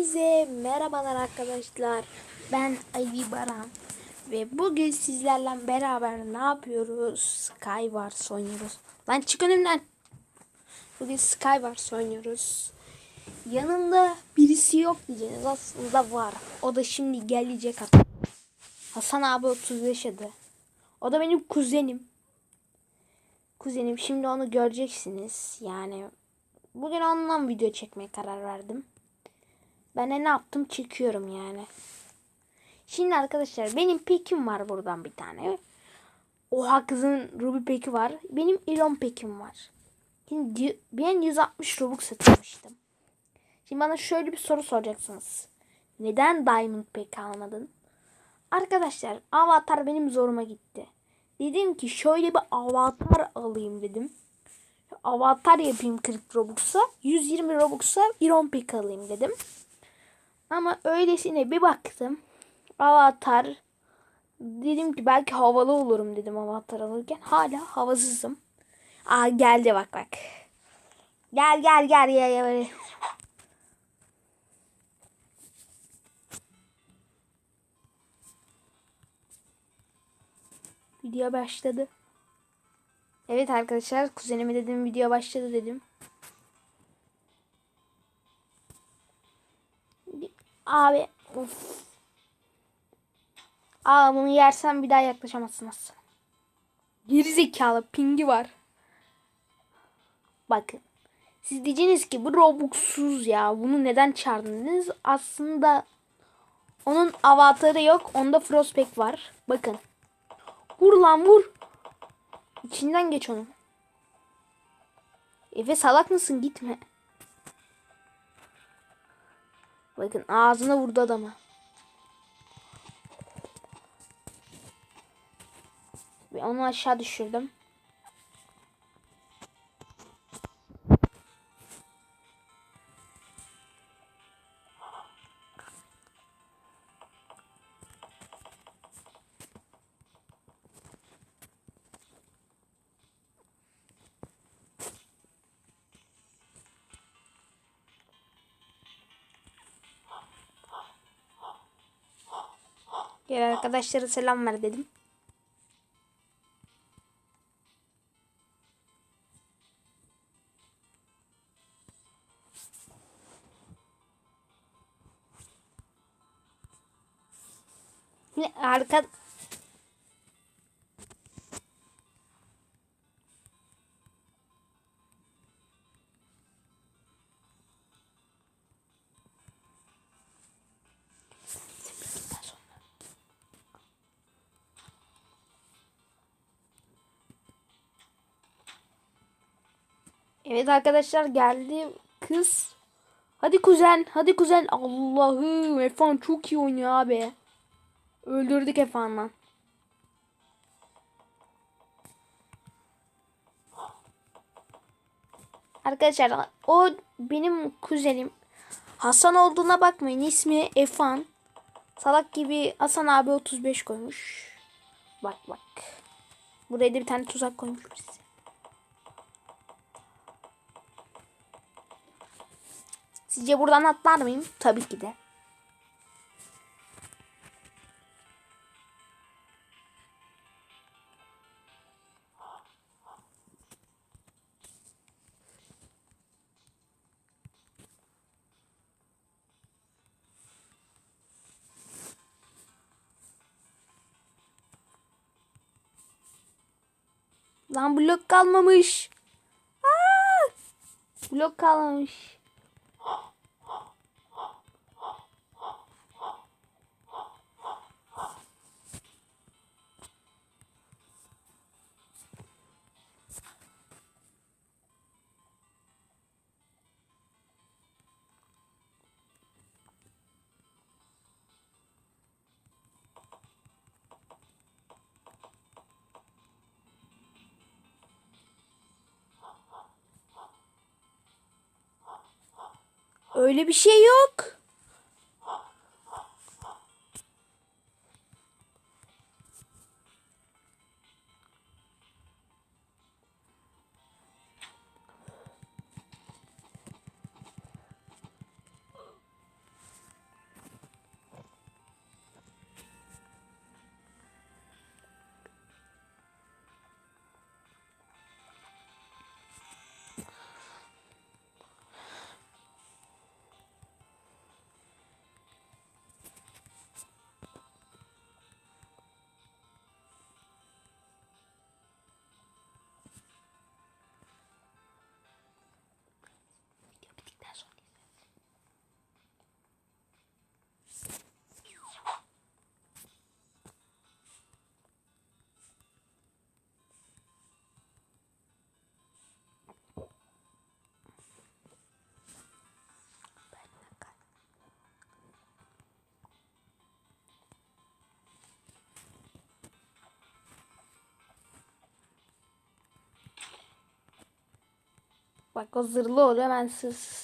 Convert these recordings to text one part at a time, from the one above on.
Hepinize merhabalar arkadaşlar. Ben Ali Baran. Ve bugün sizlerle beraber ne yapıyoruz? Skywars oynuyoruz. Lan çık önümden. Bugün Skywars oynuyoruz. Yanımda birisi yok diyeceğiniz. Aslında var. O da şimdi gelecek hatta. Hasan abi 35 adı. O da benim kuzenim. Kuzenim şimdi onu göreceksiniz. Yani bugün onunla video çekmeye karar verdim. Ben de ne yaptım çekiyorum yani. Şimdi arkadaşlar benim pekim var buradan bir tane. Oha kızın Ruby peki var. Benim Elon pekim var. Şimdi ben 160 Robux satmıştım. Şimdi bana şöyle bir soru soracaksınız. Neden Diamond pek almadın? Arkadaşlar avatar benim zoruma gitti. Dedim ki şöyle bir avatar alayım dedim. Avatar yapayım 40 Robux'a. 120 Robux'a Iron Pick alayım dedim. Ama öylesine bir baktım. Avatar. Dedim ki belki havalı olurum dedim avatar alırken. Hala havasızım. Aa geldi bak bak. Gel gel gel ya ya böyle. Video başladı. Evet arkadaşlar kuzenime dedim video başladı dedim. Abi of. Aa bunu yersen bir daha yaklaşamazsınız. Geri zekalı pingi var. Bakın. Siz diyeceksiniz ki bu Robux'suz ya. Bunu neden çağırdınız? Aslında onun avatarı yok. Onda Frostpack var. Bakın. Vur lan vur. İçinden geç onun. Efe salak mısın? Gitme. Bakın ağzına vurdu adamı. Ve onu aşağı düşürdüm. Gel arkadaşlara selam ver dedim. Arka Evet arkadaşlar geldi kız. Hadi kuzen, hadi kuzen. Allah'ım Efan çok iyi oynuyor abi. Öldürdük Efan'la. Arkadaşlar o benim kuzenim. Hasan olduğuna bakmayın. ismi Efan. Salak gibi Hasan abi 35 koymuş. Bak bak. Buraya da bir tane tuzak koymuş Sizce buradan atlar mıyım? Tabii ki de. Lan blok kalmamış. Aa! Blok kalmamış. Öyle bir şey yok. Bak o zırhlı oluyor ben sız.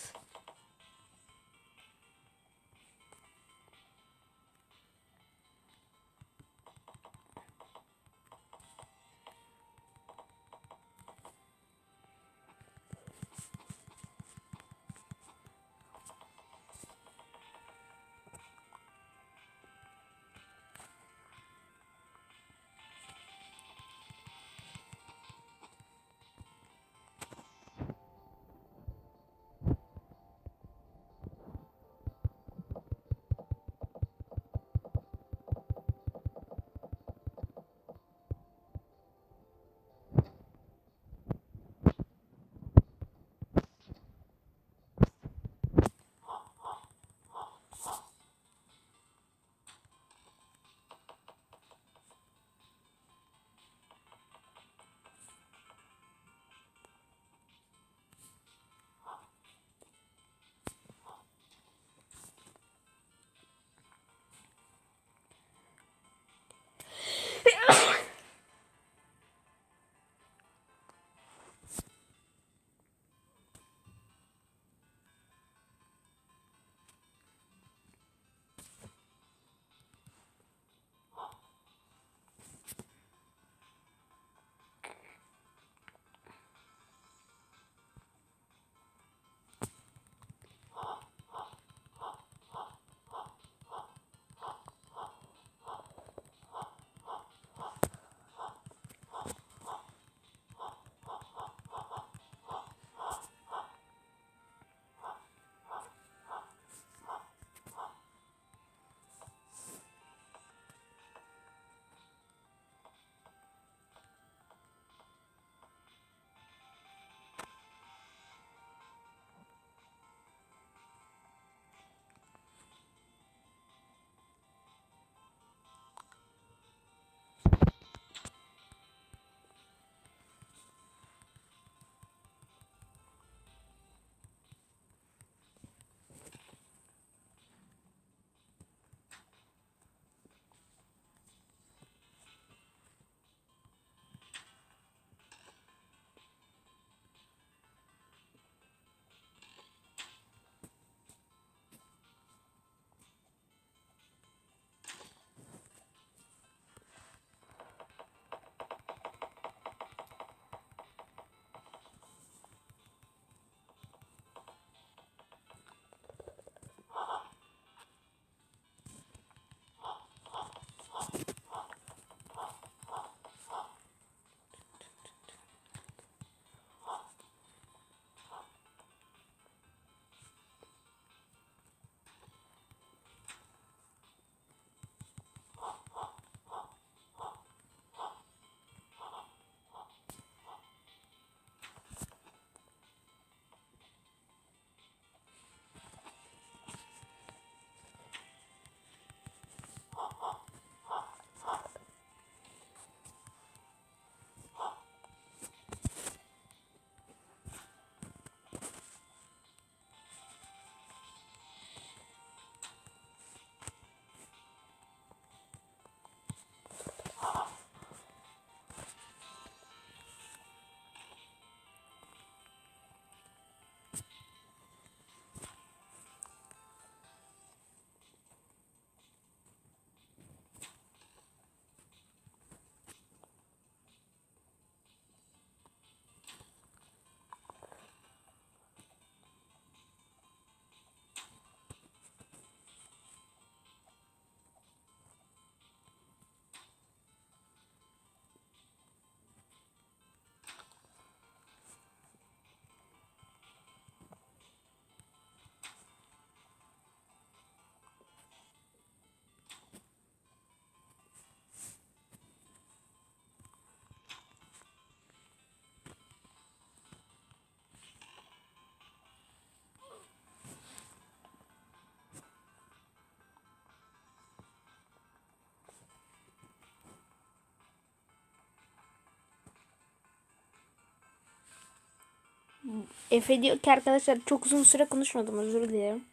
Efe diyor ki arkadaşlar çok uzun süre konuşmadım özür dilerim.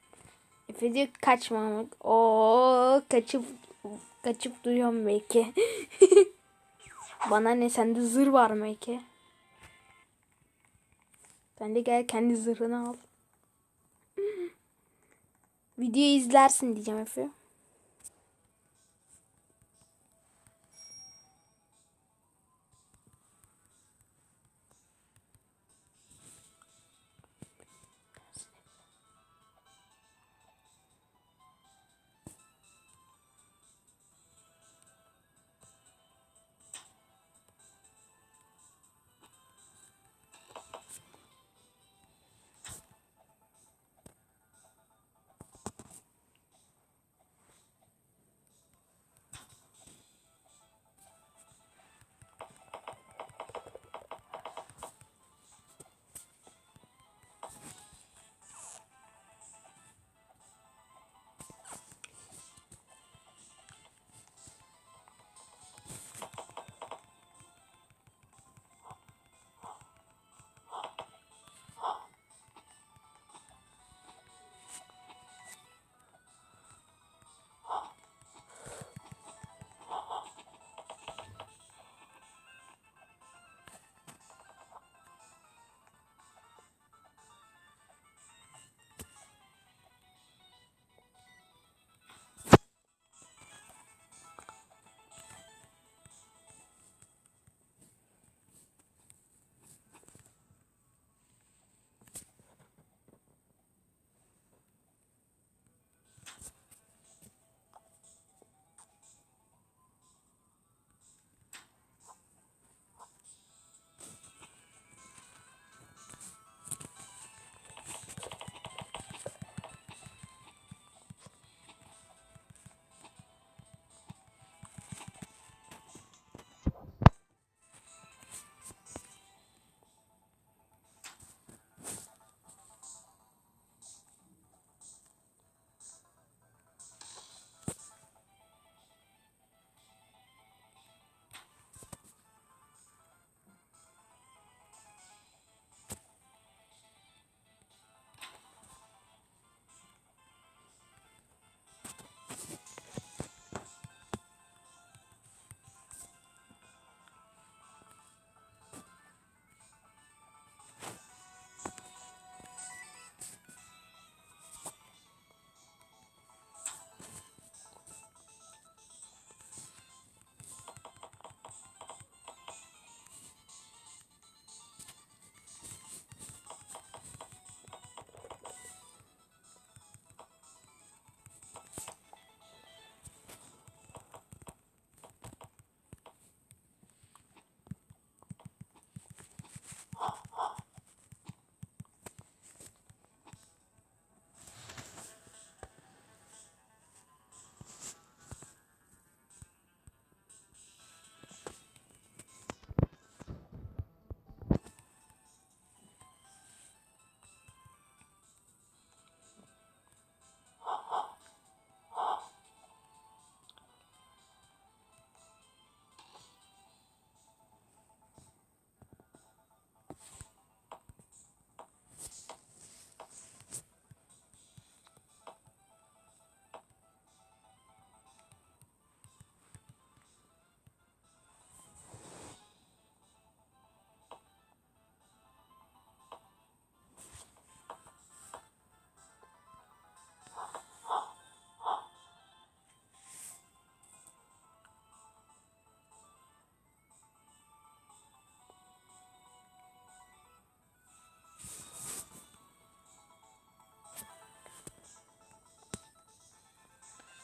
Efe diyor kaçmamak. Oo kaçıp kaçıp duyuyorum belki. Bana ne sende zır var mı ki? Sen de gel kendi zırhını al. Videoyu izlersin diyeceğim Efe.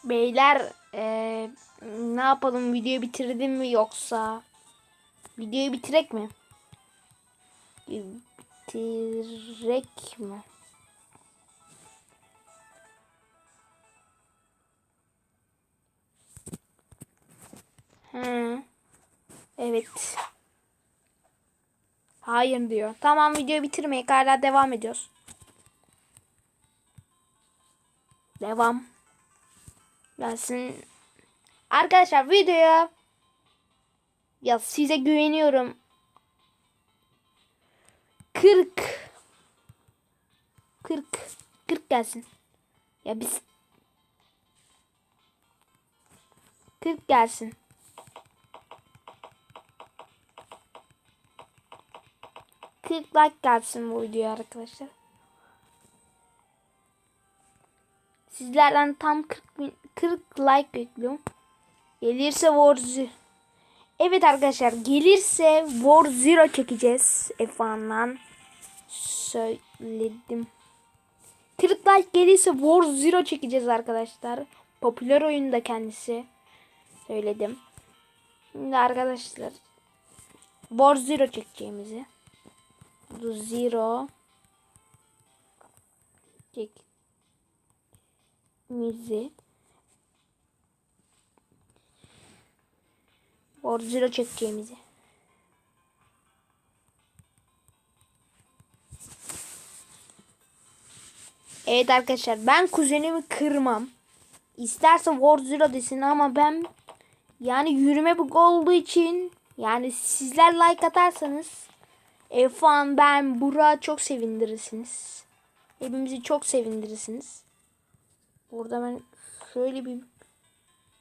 Beyler eee, ne yapalım videoyu bitirdim mi yoksa videoyu bitirek mi? Bitirek mi? He. Evet. Hayır diyor. Tamam videoyu bitirmeyek hala devam ediyoruz. Devam. Gelsin. Arkadaşlar videoya ya size güveniyorum. 40 40 40 gelsin. Ya biz 40 gelsin. 40 like gelsin bu videoya arkadaşlar. Sizlerden tam 40, bin- 40 like bekliyorum. Gelirse War Zero. Evet arkadaşlar gelirse War Zero çekeceğiz. F1'dan söyledim. 40 like gelirse War Zero çekeceğiz arkadaşlar. Popüler oyunda kendisi. Söyledim. Şimdi arkadaşlar War Zero çekeceğimizi. Bu Zero çekeceğimizi War Zero çekeceğimizi. Evet arkadaşlar ben kuzenimi kırmam. İsterse War Zero desin ama ben yani yürüme bug olduğu için yani sizler like atarsanız Efan ben Burak'ı çok sevindirirsiniz. Hepimizi çok sevindirirsiniz. Burada ben şöyle bir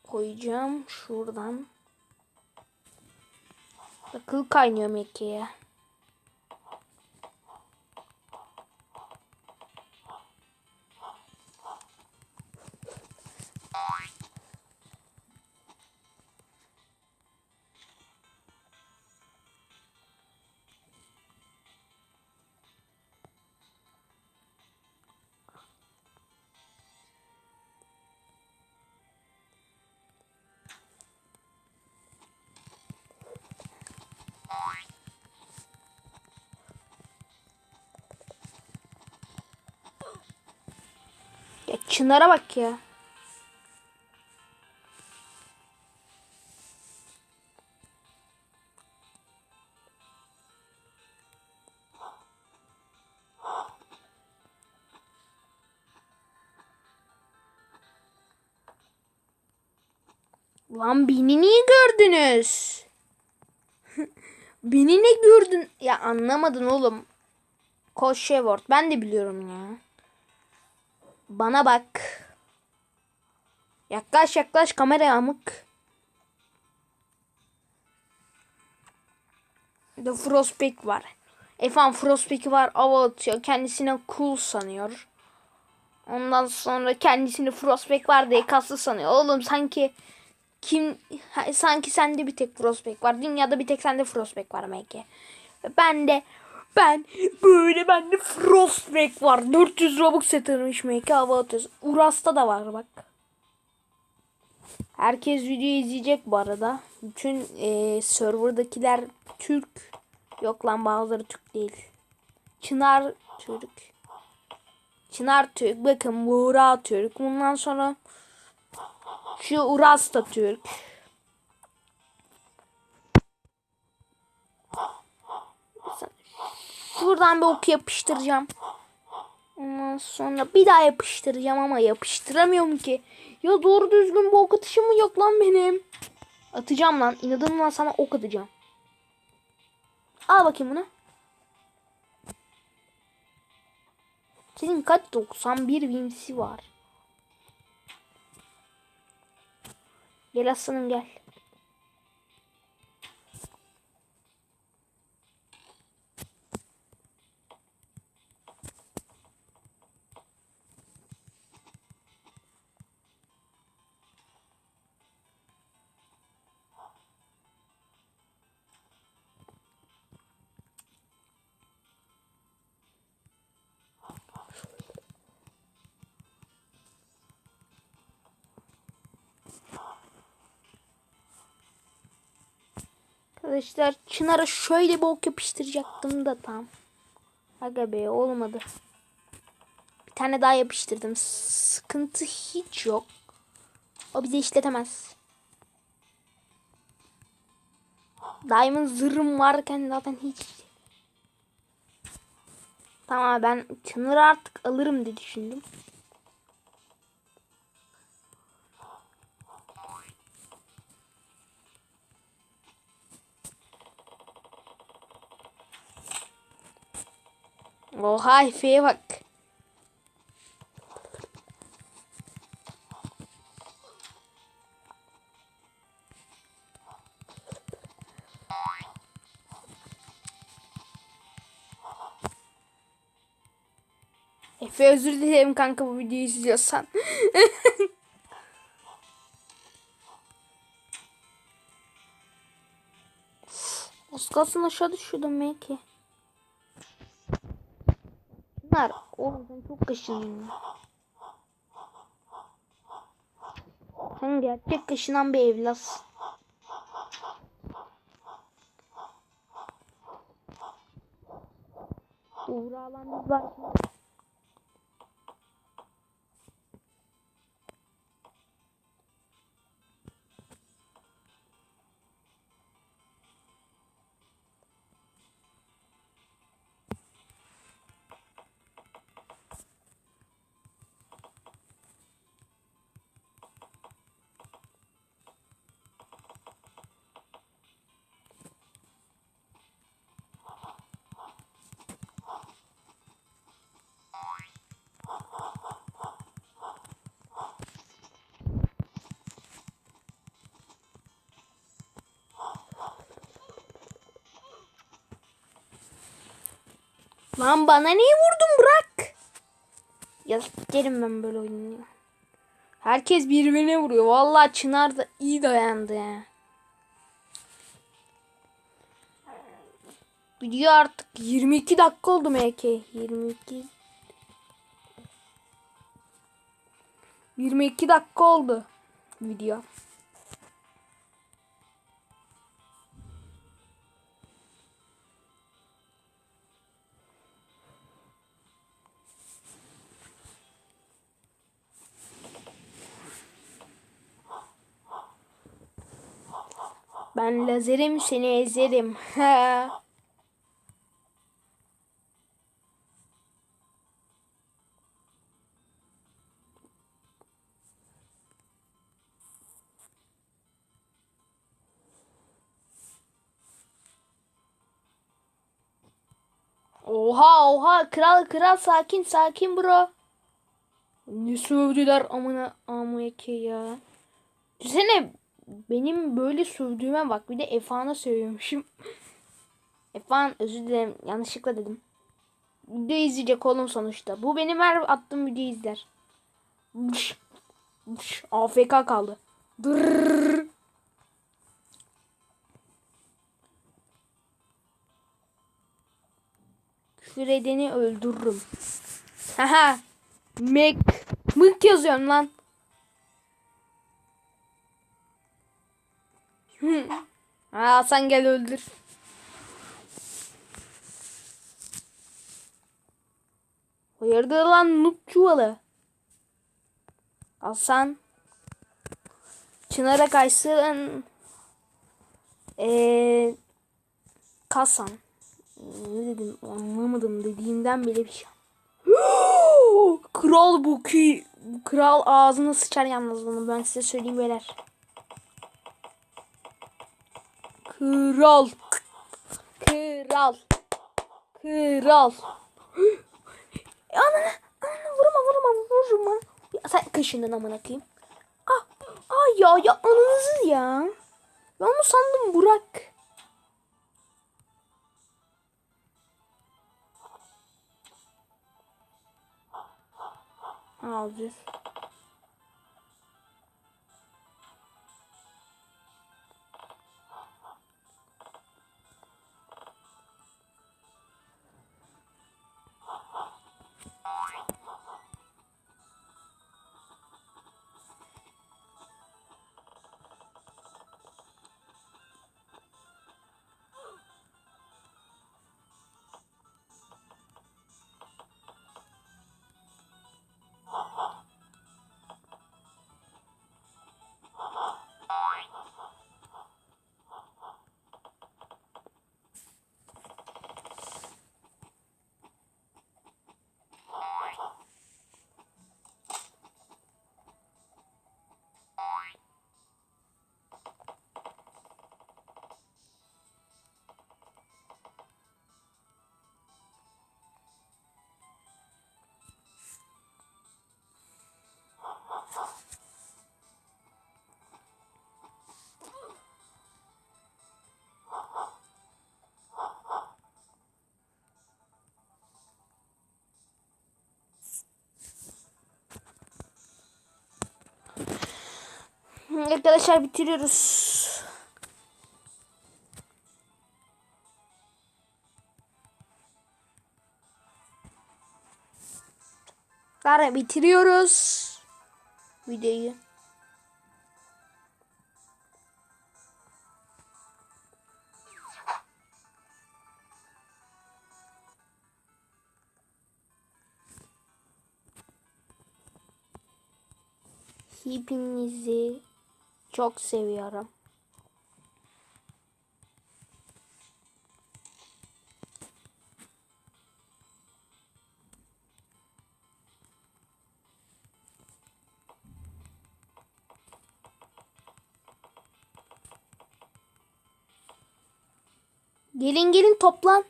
koyacağım şuradan. Akıl kaynıyor Mekke'ye. Ya Çınar'a bak ya. Lan beni niye gördünüz? beni ne gördün? Ya anlamadın oğlum. Koş Shevard. Ben de biliyorum ya. Bana bak. Yaklaş yaklaş kameraya amık. The Frostpik var. Efendim Frostpik var. Ava atıyor. Kendisine cool sanıyor. Ondan sonra kendisini Frostpik var diye kaslı sanıyor. Oğlum sanki kim sanki sende bir tek Frostpik var. Dünyada bir tek sende Frostpik var belki. Ben de ben böyle bende Frostback var. 400 Robux satılmış make hava atıyoruz. Uras'ta da var bak. Herkes videoyu izleyecek bu arada. Bütün e, serverdakiler Türk. Yok lan bazıları Türk değil. Çınar Türk. Çınar Türk. Bakın Buğra Türk. Bundan sonra şu Uras da Türk. Şuradan bir ok yapıştıracağım. Ondan sonra bir daha yapıştıracağım ama yapıştıramıyorum ki. Ya doğru düzgün bu ok atışım mı yok lan benim? Atacağım lan. İnadımla sana ok atacağım. Al bakayım bunu. Senin kaç 91 winsi var. Gel aslanım gel. Arkadaşlar Çınar'a şöyle bir ok yapıştıracaktım da tam. Aga be olmadı. Bir tane daha yapıştırdım. Sıkıntı hiç yok. O bizi işletemez. Diamond zırhım varken zaten hiç. Tamam ben Çınar'ı artık alırım diye düşündüm. Oha Efe'ye bak. Efe özür dilerim kanka bu videoyu izliyorsan. Az kalsın aşağı düşüyordum belki. Bunlar sen çok kaşınıyorsun. Sen gerçek kaşınan bir evlatsın. Biz var. Lan bana niye vurdun bırak. Ya sikerim ben böyle oyunu. Herkes birbirine vuruyor. Vallahi Çınar da iyi dayandı ya. Video artık 22 dakika oldu MK. 22 22 dakika oldu video. Ben lazerim seni ezerim. Oha oha kral kral sakin sakin bro. Ne sövdüler amına amına ya. Düşünsene benim böyle sövdüğüme bak bir de Efa'na sövüyormuşum. Efan özür dilerim yanlışlıkla dedim. Video izleyecek oğlum sonuçta. Bu benim her attığım video izler. Bış, bış, AFK kaldı. Dırrrr. Küfür edeni öldürürüm. Haha. Mek. Mık yazıyorum lan. Ha sen gel öldür. Hayırdır lan noob çuvalı. Hasan. Çınar'a kaysın. Eee. Kasan. Ne dedim anlamadım dediğimden bile bir şey. Kral bu ki. Kral ağzına sıçar yalnız bunu ben size söyleyeyim beyler. Kral. Kral. Kral. Ana, ana vurma vurma vurma. Ya sen kaşındın amına koyayım. Ah, ah ya ya ananızı ya. Ben onu sandım Burak. Al Arkadaşlar bitiriyoruz. Lara bitiriyoruz videoyu. Hepinizi çok seviyorum. Gelin gelin toplan.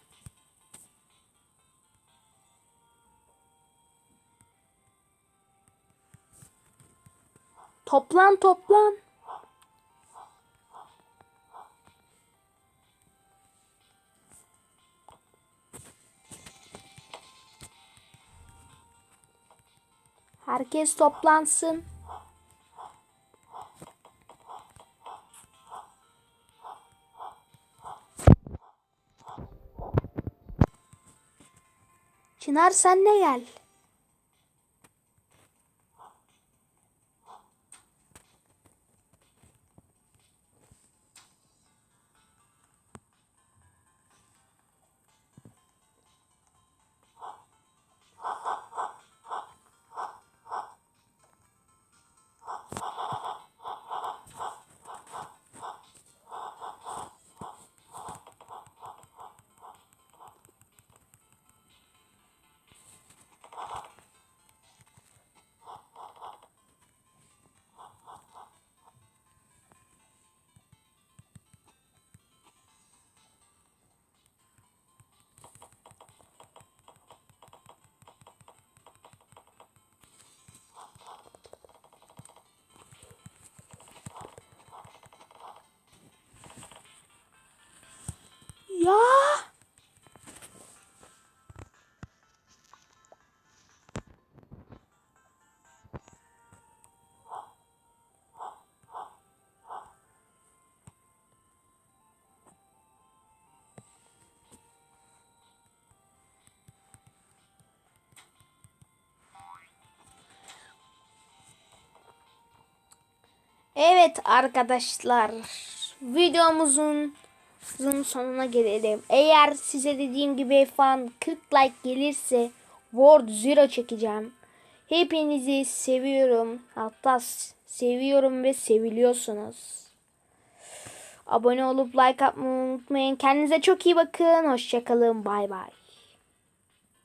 Toplan toplan. Herkes toplansın. Çınar sen de gel. Evet arkadaşlar videomuzun sonuna gelelim. Eğer size dediğim gibi fan 40 like gelirse World Zero çekeceğim. Hepinizi seviyorum. Hatta seviyorum ve seviliyorsunuz. Abone olup like atmayı unutmayın. Kendinize çok iyi bakın. Hoşçakalın. Bay bay.